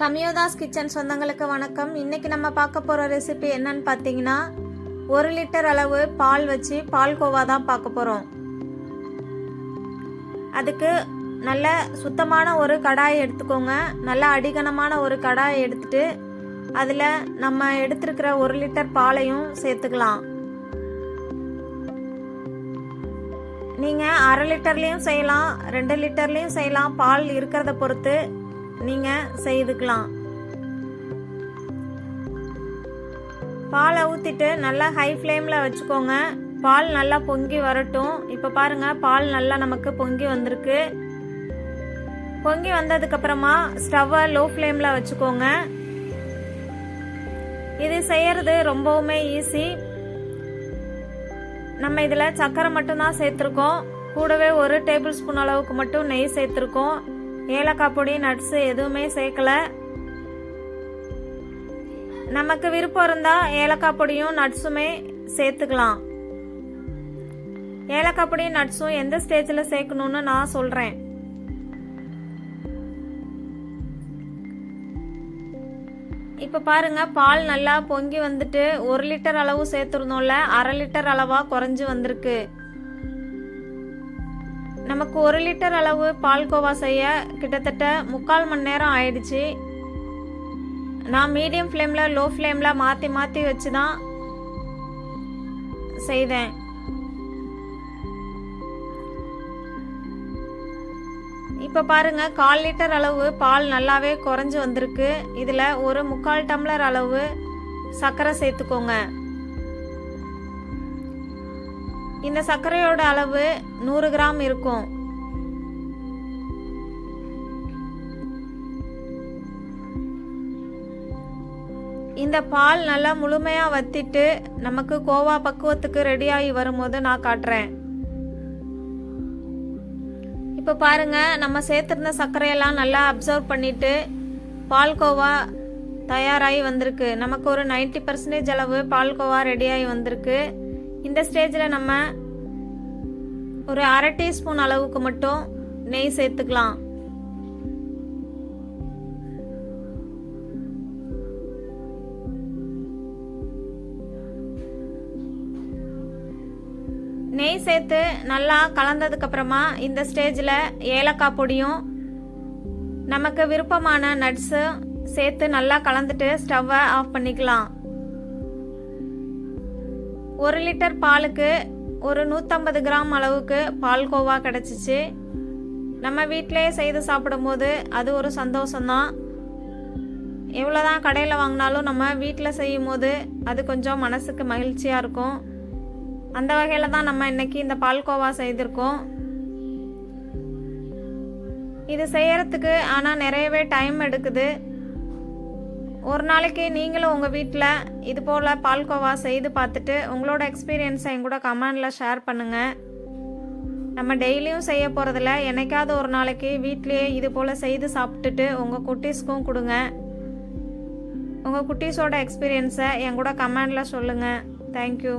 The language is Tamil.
கமியோதாஸ் கிச்சன் சொந்தங்களுக்கு வணக்கம். இன்னைக்கு நம்ம பார்க்க போகிற ரெசிபி என்னன்னு பார்த்தீங்கன்னா ஒரு லிட்டர் அளவு பால் வச்சு பால் கோவா தான் பார்க்க போகிறோம் அதுக்கு நல்ல சுத்தமான ஒரு கடாயை எடுத்துக்கோங்க. நல்ல அடிகனமான ஒரு கடாயை எடுத்துட்டு அதில் நம்ம எடுத்திருக்கிற ஒரு லிட்டர் பாலையும் சேர்த்துக்கலாம். நீங்கள் அரை லிட்டர்லேயும் செய்யலாம் ரெண்டு லிட்டர்லேயும் செய்யலாம். பால் இருக்கிறத பொறுத்து நீங்கள் செய்துக்கலாம். பாலை ஊற்றிட்டு நல்லா ஹை ஃப்ளேமில் வச்சுக்கோங்க. பால் நல்லா பொங்கி வரட்டும். இப்போ பாருங்கள் பால் நல்லா நமக்கு பொங்கி வந்திருக்கு. பொங்கி வந்ததுக்கப்புறமா ஸ்டவ்வை லோ ஃப்ளேமில் வச்சுக்கோங்க. இது செய்யறது ரொம்பவுமே ஈஸி நம்ம இதில் சர்க்கரை மட்டும்தான் சேர்த்துருக்கோம். கூடவே ஒரு டேபிள் ஸ்பூன் அளவுக்கு மட்டும் நெய் சேர்த்துருக்கோம். ஏலக்காய் பொடி நட்ஸு எதுவுமே சேர்க்கல. நமக்கு விருப்பம் இருந்தால் ஏலக்காய் பொடியும் நட்ஸுமே சேர்த்துக்கலாம். ஏலக்காய் பொடியும் நட்ஸும் எந்த ஸ்டேஜில் சேர்க்கணும்னு நான் சொல்கிறேன் இப்போ பாருங்க பால் நல்லா பொங்கி வந்துட்டு ஒரு லிட்டர் அளவு சேர்த்துருந்தோம்ல அரை லிட்டர் அளவாக குறைஞ்சு வந்திருக்கு. நமக்கு ஒரு லிட்டர் அளவு பால்கோவா செய்ய கிட்டத்தட்ட முக்கால் மணி நேரம் ஆயிடுச்சு. நான் மீடியம் ஃப்ளேமில் லோ ஃப்ளேமில் மாற்றி மாற்றி வச்சு தான் செய்தேன். இப்போ பாருங்கள் கால் லிட்டர் அளவு பால் நல்லாவே குறைஞ்சி வந்திருக்கு. இதில் ஒரு முக்கால் டம்ளர் அளவு சர்க்கரை சேர்த்துக்கோங்க. இந்த சர்க்கரையோட அளவு நூறு கிராம் இருக்கும். இந்த பால் நல்லா முழுமையாக வத்திட்டு நமக்கு கோவா பக்குவத்துக்கு ரெடியாகி வரும்போது நான் காட்டுறேன். இப்போ பாருங்க நம்ம சேர்த்துருந்த சர்க்கரையெல்லாம் நல்லா அப்சர்வ் பண்ணிட்டு பால்கோவா தயாராகி வந்திருக்கு. நமக்கு ஒரு நைன்டி பர்சன்டேஜ் அளவு பால்கோவா ரெடியாகி வந்திருக்கு. இந்த ஸ்டேஜில் நம்ம ஒரு அரை டீஸ்பூன் அளவுக்கு மட்டும் நெய் சேர்த்துக்கலாம். நெய் சேர்த்து நல்லா கலந்ததுக்கு அப்புறமா இந்த ஸ்டேஜில் ஏலக்காய் பொடியும் நமக்கு விருப்பமான நட்ஸு சேர்த்து நல்லா கலந்துட்டு ஸ்டவ்வை ஆஃப் பண்ணிக்கலாம். ஒரு லிட்டர் பாலுக்கு ஒரு நூற்றம்பது கிராம் அளவுக்கு பால்கோவா கிடச்சிச்சு. நம்ம வீட்டிலே செய்து சாப்பிடும்போது அது ஒரு சந்தோஷம்தான். எவ்வளோதான் கடையில் வாங்கினாலும் நம்ம வீட்டில் செய்யும் போது அது கொஞ்சம் மனசுக்கு மகிழ்ச்சியாக இருக்கும். அந்த வகையில் தான் நம்ம இன்னைக்கு இந்த பால்கோவா செய்திருக்கோம். இது செய்யறதுக்கு ஆனால் நிறையவே டைம் எடுக்குது. ஒரு நாளைக்கு நீங்களும் உங்கள் வீட்டில் இது போல் பால்கோவா செய்து பார்த்துட்டு உங்களோட எக்ஸ்பீரியன்ஸை என் கூட கமெண்டில் ஷேர் பண்ணுங்கள் நம்ம டெய்லியும் செய்ய போகிறதில்ல என்னைக்காவது ஒரு நாளைக்கு வீட்லேயே இது போல் செய்து சாப்பிட்டுட்டு உங்கள் குட்டீஸ்க்கும் கொடுங்க. உங்கள் குட்டீஸோட எக்ஸ்பீரியன்ஸை என் கூட கமெண்டில் சொல்லுங்கள் தேங்க்யூ